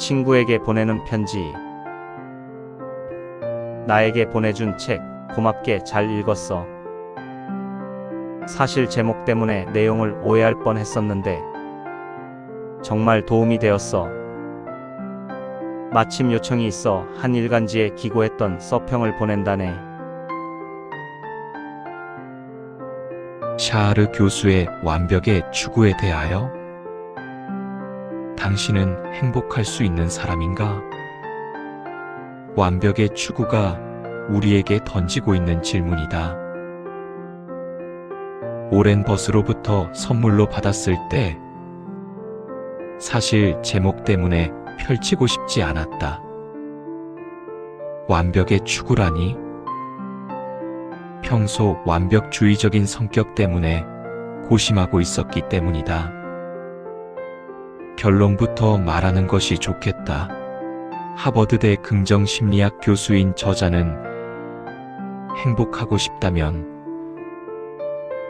친구에게 보내는 편지. 나에게 보내준 책 고맙게 잘 읽었어. 사실 제목 때문에 내용을 오해할 뻔 했었는데 정말 도움이 되었어. 마침 요청이 있어 한 일간지에 기고했던 서평을 보낸다네. 샤르 교수의 완벽의 추구에 대하여 당신은 행복할 수 있는 사람인가? 완벽의 추구가 우리에게 던지고 있는 질문이다. 오랜 버스로부터 선물로 받았을 때 사실 제목 때문에 펼치고 싶지 않았다. 완벽의 추구라니? 평소 완벽주의적인 성격 때문에 고심하고 있었기 때문이다. 결론부터 말하는 것이 좋겠다. 하버드대 긍정심리학 교수인 저자는 행복하고 싶다면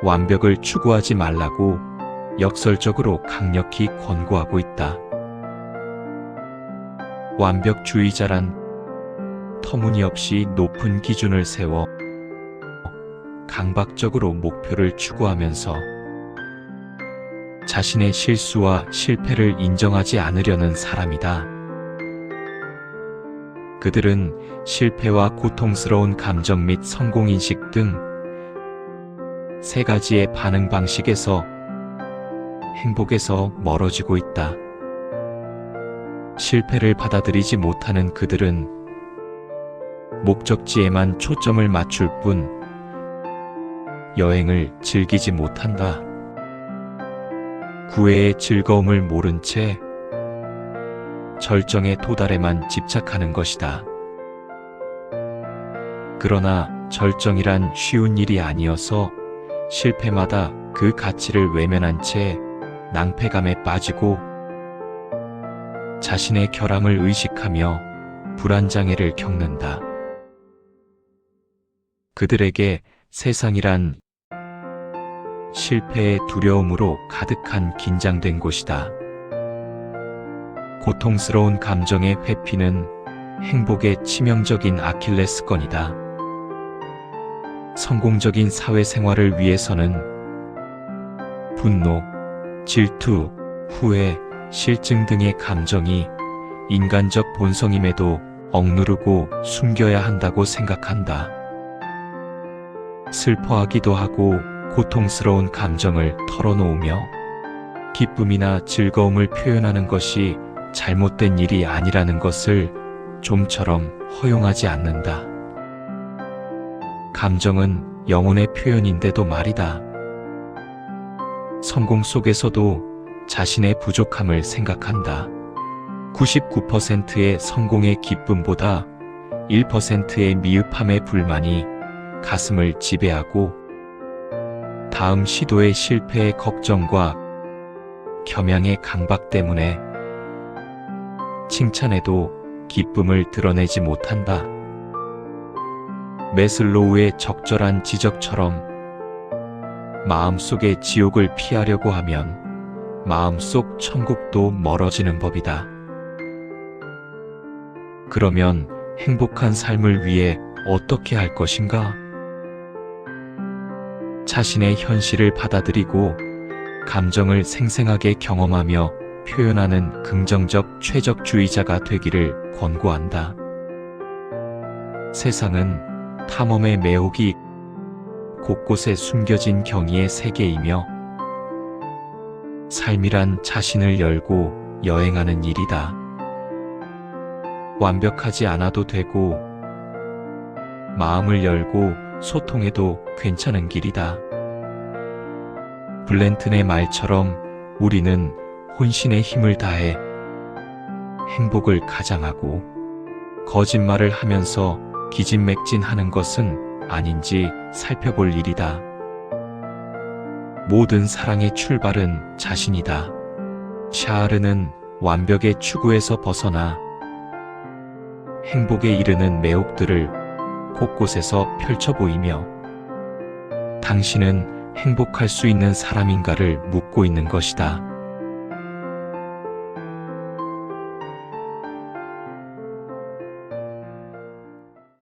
완벽을 추구하지 말라고 역설적으로 강력히 권고하고 있다. 완벽주의자란 터무니없이 높은 기준을 세워 강박적으로 목표를 추구하면서 자신의 실수와 실패를 인정하지 않으려는 사람이다. 그들은 실패와 고통스러운 감정 및 성공인식 등 세 가지의 반응 방식에서 행복에서 멀어지고 있다. 실패를 받아들이지 못하는 그들은 목적지에만 초점을 맞출 뿐 여행을 즐기지 못한다. 구애의 즐거움을 모른 채 절정의 도달에만 집착하는 것이다. 그러나 절정이란 쉬운 일이 아니어서 실패마다 그 가치를 외면한 채 낭패감에 빠지고 자신의 결함을 의식하며 불안장애를 겪는다. 그들에게 세상이란 실패의 두려움으로 가득한 긴장된 곳이다. 고통스러운 감정의 회피는 행복의 치명적인 아킬레스건이다. 성공적인 사회생활을 위해서는 분노, 질투, 후회, 실증 등의 감정이 인간적 본성임에도 억누르고 숨겨야 한다고 생각한다. 슬퍼하기도 하고 고통스러운 감정을 털어놓으며 기쁨이나 즐거움을 표현하는 것이 잘못된 일이 아니라는 것을 좀처럼 허용하지 않는다. 감정은 영혼의 표현인데도 말이다. 성공 속에서도 자신의 부족함을 생각한다. 99%의 성공의 기쁨보다 1%의 미흡함의 불만이 가슴을 지배하고 다음 시도의 실패의 걱정과 겸양의 강박 때문에 칭찬에도 기쁨을 드러내지 못한다. 메슬로우의 적절한 지적처럼 마음속의 지옥을 피하려고 하면 마음속 천국도 멀어지는 법이다. 그러면 행복한 삶을 위해 어떻게 할 것인가? 자신의 현실을 받아들이고 감정을 생생하게 경험하며 표현하는 긍정적 최적주의자가 되기를 권고한다. 세상은 탐험의 매혹이 곳곳에 숨겨진 경이의 세계이며 삶이란 자신을 열고 여행하는 일이다. 완벽하지 않아도 되고 마음을 열고 소통해도 괜찮은 길이다. 블렌튼의 말처럼 우리는 혼신의 힘을 다해 행복을 가장하고 거짓말을 하면서 기진맥진하는 것은 아닌지 살펴볼 일이다. 모든 사랑의 출발은 자신이다. 샤르는 완벽의 추구에서 벗어나 행복에 이르는 매혹들을 곳곳에서 펼쳐 보이며 당신은 행복할 수 있는 사람인가를 묻고 있는 것이다.